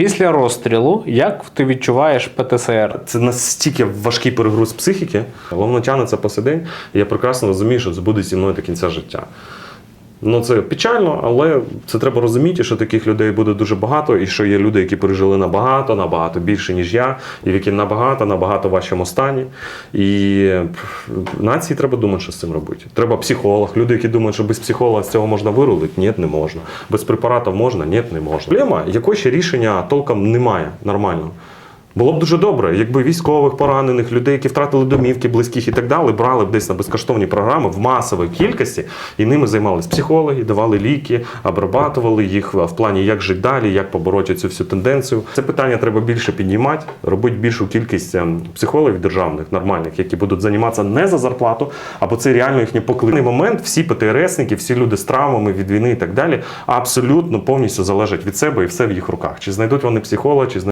Після розстрілу, як ти відчуваєш ПТСР? Це настільки важкий перегруз психіки, воно тягнеться по сей день, і я прекрасно розумію, що це буде зі мною до кінця життя. Ну, це печально, але це треба розуміти, що таких людей буде дуже багато, і що є люди, які пережили набагато, набагато більше, ніж я, і в які набагато, набагато важчому стані. І нації треба думати, що з цим робити. Треба психолог. Люди, які думають, що без психолога з цього можна вирулити, ні, не можна. Без препаратів можна, ні, не можна. Проблема, якої ще рішення толком немає нормального. Було б дуже добре, якби військових поранених, людей, які втратили домівки, близьких і так далі, брали б десь на безкоштовні програми в масовій кількості, і ними займались психологи, давали ліки, обрабатували їх в плані, як жити далі, як побороти цю всю тенденцію. Це питання треба більше піднімати, робити більшу кількість ем, психологів державних, нормальних, які будуть займатися не за зарплату, або це реально їхнє покликання. момент всі ПТРСники, всі люди з травмами від війни і так далі, абсолютно повністю залежать від себе і все в їх руках. Чи знайдуть вони психолога, чи знайдуть